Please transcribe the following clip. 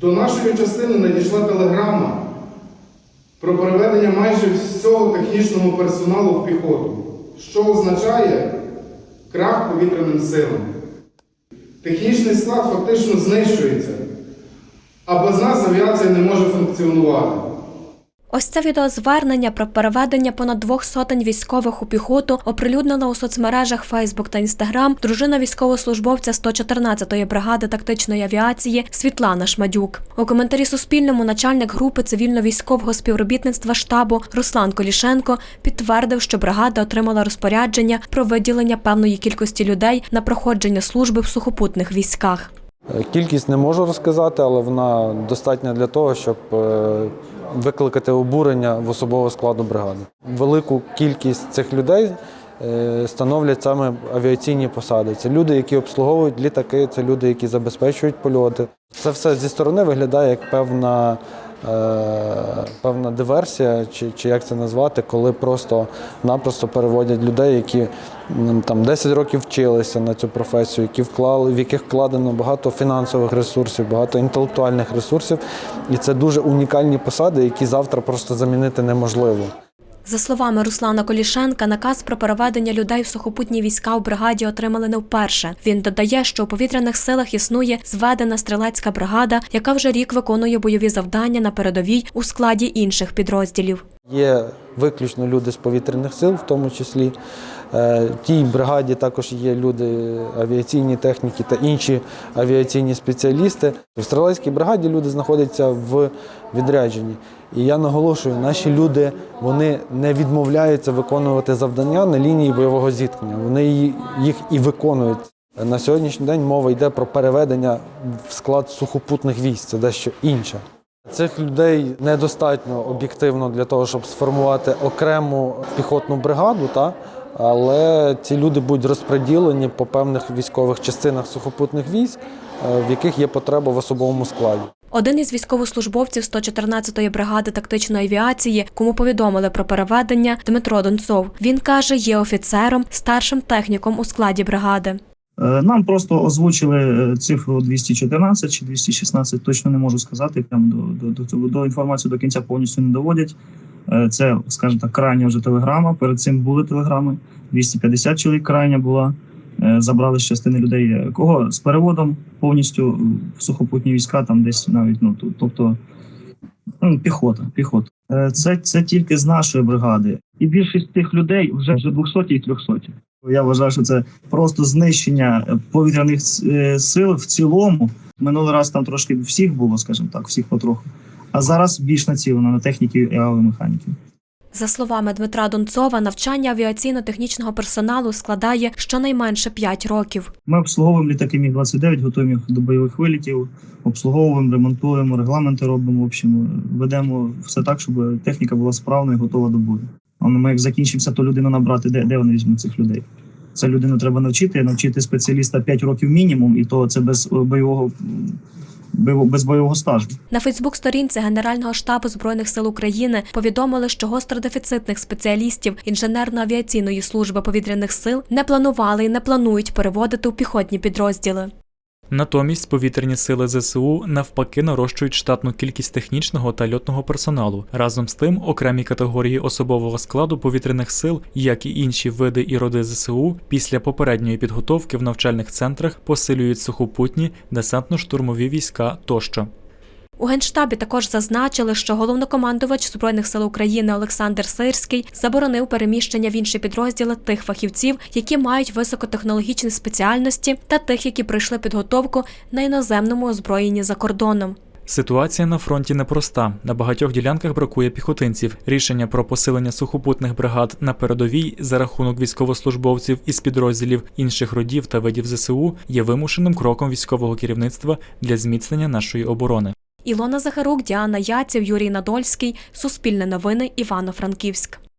До нашої частини надійшла телеграма про переведення майже всього технічного персоналу в піхоту, що означає крах повітряним силам. Технічний склад фактично знищується, а без нас авіація не може функціонувати. Ось це відеозвернення про переведення понад двох сотень військових у піхоту оприлюднила у соцмережах Facebook та Instagram дружина військовослужбовця 114-ї бригади тактичної авіації Світлана Шмадюк. У коментарі Суспільному начальник групи цивільно-військового співробітництва штабу Руслан Колішенко підтвердив, що бригада отримала розпорядження про виділення певної кількості людей на проходження служби в сухопутних військах. Кількість не можу розказати, але вона достатня для того, щоб е, викликати обурення в особового складу бригади. Велику кількість цих людей е, становлять саме авіаційні посади. Це люди, які обслуговують літаки, це люди, які забезпечують польоти. Це все зі сторони виглядає як певна, певна диверсія, чи, чи як це назвати, коли просто-напросто переводять людей, які там 10 років вчилися на цю професію, які вклали, в яких вкладено багато фінансових ресурсів, багато інтелектуальних ресурсів. І це дуже унікальні посади, які завтра просто замінити неможливо. За словами Руслана Колішенка, наказ про переведення людей в сухопутні війська у бригаді отримали не вперше. Він додає, що у повітряних силах існує зведена стрілецька бригада, яка вже рік виконує бойові завдання на передовій у складі інших підрозділів. Є виключно люди з повітряних сил, в тому числі. Е, В тій бригаді також є люди авіаційні техніки та інші авіаційні спеціалісти. В стрілецькій бригаді люди знаходяться в відрядженні. І я наголошую, наші люди вони не відмовляються виконувати завдання на лінії бойового зіткнення. Вони їх і виконують. На сьогоднішній день мова йде про переведення в склад сухопутних військ. Це дещо інше. Цих людей недостатньо об'єктивно для того, щоб сформувати окрему піхотну бригаду, та? але ці люди будуть розподілені по певних військових частинах сухопутних військ, е, в яких є потреба в особовому складі. Один із військовослужбовців 114-ї бригади тактичної авіації, кому повідомили про переведення, Дмитро Донцов. Він каже, є офіцером, старшим техніком у складі бригади. Е, Нам просто озвучили е, цифру 214 чи 216, точно не можу сказати. Прям до, до, до, до інформації до кінця повністю не доводять. Е, Це, скажімо так, крайня вже телеграма. Перед цим були телеграми. 250 чоловік крайня була. Забрали з частини людей. Кого з переводом повністю в сухопутні війська, там десь навіть ну тобто ну, піхота. піхота. Це, це тільки з нашої бригади. І більшість тих людей вже вже 200 і 300. Я вважаю, що це просто знищення е, повітряних е, сил в цілому. Минулий раз там трошки всіх було, скажімо так, всіх потроху. А зараз більш націлено на техніків і авіамеханіків. За словами Дмитра Донцова, навчання авіаційно-технічного персоналу складає щонайменше 5 років. Ми обслуговуємо літаки Міг-29, готуємо їх до бойових вилітів, обслуговуємо, ремонтуємо, регламенти робимо. В общем, ведемо все так, щоб техніка була справна і готова до бою. А ми як закінчимося, то людину набрати, де, де вони візьмуть цих людей? Це людину треба навчити, навчити спеціаліста 5 років мінімум, і то це без е, бойового без бойового стажу. На Фейсбук-сторінці Генерального штабу збройних сил України повідомили, що гостродефіцитних спеціалістів інженерно-авіаційної служби повітряних сил не планували і не планують переводити у піхотні підрозділи. Натомість повітряні сили ЗСУ навпаки нарощують штатну кількість технічного та льотного персоналу. Разом з тим, окремі категорії особового складу повітряних сил, як і інші види і роди ЗСУ, після попередньої підготовки в навчальних центрах посилюють сухопутні, десантно-штурмові війська тощо. У генштабі також зазначили, що головнокомандувач збройних сил України Олександр Сирський заборонив переміщення в інші підрозділи тих фахівців, які мають високотехнологічні спеціальності, та тих, які пройшли підготовку на іноземному озброєнні за кордоном. Ситуація на фронті непроста. На багатьох ділянках бракує піхотинців. Рішення про посилення сухопутних бригад на передовій за рахунок військовослужбовців із підрозділів інших родів та видів ЗСУ є вимушеним кроком військового керівництва для зміцнення нашої оборони. Ілона Захарук, Діана Яців, Юрій Надольський. Суспільне новини. Івано-Франківськ.